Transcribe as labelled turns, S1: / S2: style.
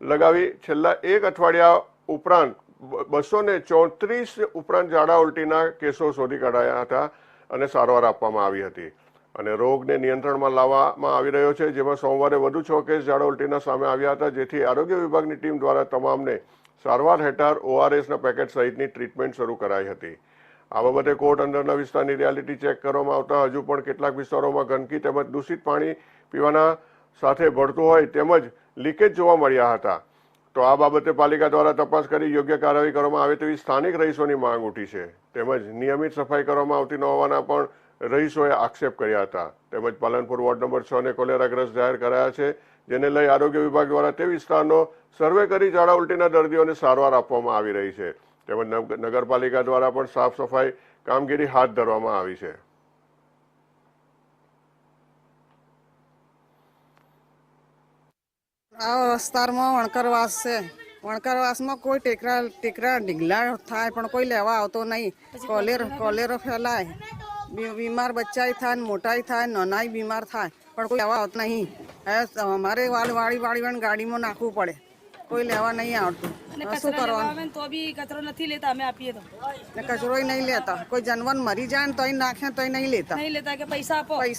S1: લગાવી છેલ્લા એક અઠવાડિયા ઉપરાંત બસો ને ચોત્રીસ ઉપરાંત ઝાડા ઉલટીના કેસો શોધી કાઢાયા હતા અને સારવાર આપવામાં આવી હતી. અને રોગને નિયંત્રણમાં લાવવામાં આવી રહ્યો છે, જેમાં સોમવારે વધુ છ કેસ ઝાડા ઉલટીના સામે આવ્યા હતા, જેથી આરોગ્ય વિભાગની ટીમ દ્વારા તમામને સારવાર હેઠળ ઓઆરએસના પેકેટ સહિતની ટ્રીટમેન્ટ શરૂ કરાઈ હતી. આ બાબતે કોર્ટ અંદરના વિસ્તારની રિયાલિટી ચેક કરવામાં આવતા હજુ પણ કેટલાક વિસ્તારોમાં ગંદકી તેમજ દૂષિત પાણી પીવાના સાથે ભળતું હોય તેમજ લીકેજ જોવા મળ્યા હતા. તો આ બાબતે પાલિકા દ્વારા તપાસ કરી યોગ્ય કાર્યવાહી કરવામાં આવે તેવી સ્થાનિક રહીશોની માંગ ઉઠી છે. તેમજ નિયમિત સફાઈ કરવામાં આવતી ન હોવાના પણ રહીશોએ આક્ષેપ કર્યા હતા. તેમજ પાલનપુર વોર્ડ નંબર છ ને કોલેરાગ્રસ્ત જાહેર કરાયા છે, જેને લઈ આરોગ્ય વિભાગ દ્વારા તે વિસ્તારનો સર્વે કરી ઝાડા ઉલટીના દર્દીઓને સારવાર આપવામાં આવી રહી છે. તેમજ નગ- નગરપાલિકા દ્વારા પણ સાફ સફાઈ કામગીરી હાથ ધરવામાં આવી છે.
S2: આ વિસ્તારમાં વણકરવાસ છે. વણકરવાસમાં કોઈ ટેકરા ટેકરા ઢીગલા થાય પણ કોઈ લેવા આવતો નહીં. કોલેર કોલેરો ફેલાય. બીમાર બચ્ચાય થાય મોટાય થાય નાનાય બીમાર થાય પણ કોઈ લેવા આવતું નહીં. હવે અમારે વાળ વાળી વાળી વાળી ગાડીમાં નાખવું પડે. કોઈ લેવા નહીં આવતું. શું કરવાનું?
S3: તો બી કચરો નથી લેતા અમે આપીએ તો.
S2: ને કચરોય નહીં લેતા. કોઈ જાનવર મરી જાય ને તોય નાખે તોય નહીં લેતા.
S3: નહીં લેતા કે પૈસા આપો.
S2: પૈસા